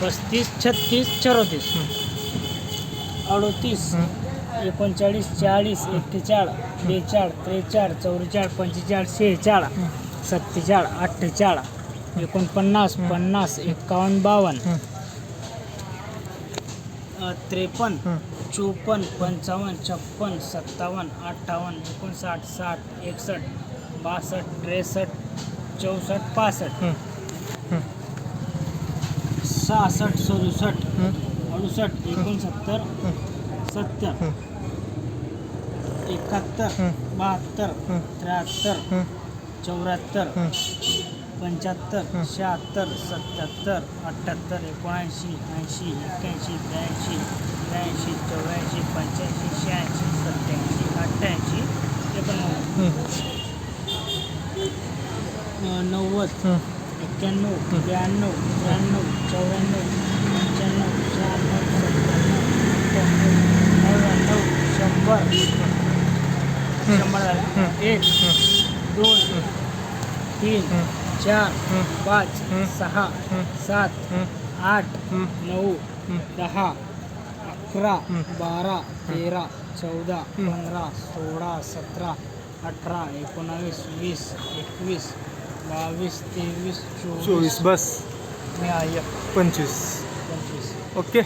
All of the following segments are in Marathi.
पस्तीस छत्तीस चौतीस. अडोतीस एकोणचाळीस चाळीस एक्केचाळीस बेचाळीस त्रेचाळीस चौवेचाळीस पंचेचाळीस शेहेचाळीस सत्तेचाळीस अठ्ठेचाळीस एकोणपन्नास पन्नास एकावन्न बावन्न. त्रेपन्न चोपन्न पंचावन्न छप्पन सत्तावन्न अठ्ठावन्न एकोणसाठ साठ एकसष्ट बासष्ट त्रेसष्ट चौसष्ट पासष्ट. सहासष्ट सदुसष्ट अडुसष्ट एकोणसत्तर सत्तर एकाहत्तर बहात्तर त्र्याहत्तर चौऱ्याहत्तर पंच्याहत्तर शहात्तर सत्याहत्तर अठ्ठ्याहत्तर एकोणऐंशी ऐंशी एक्क्याऐंशी ब्याऐंशी त्र्याऐंशी चौऱ्याऐंशी पंच्याऐंशी शहाऐंशी सत्त्याऐंशी अठ्ठ्याऐंशी एकोणनव्वद. नव्वद. एक्क्याण्णव ब्याण्णव त्र्याण्णव चौऱ्याण्णव पंच्याण्णव शहाण्णव सत्त्याण्णव नव्याण्णव शंभर. शंभर झाले. एक दोन तीन चार पाच सहा सात आठ नऊ दहा अकरा बारा तेरा चौदा पंधरा सोळा सतरा अठरा एकोणावीस वीस एकवीस बावीस तेवीस चोवीस चोवीस बस. पंचवीस. पंचवीस. ओके.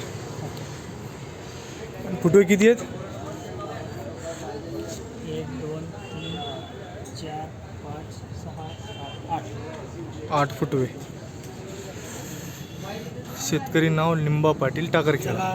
फुटवे किती आहेत? एक दोन तीन चार पाच सहा सात आठ. आठ फुटवे. शेतकरी नाव लिंबा पाटील टाकरखेडा.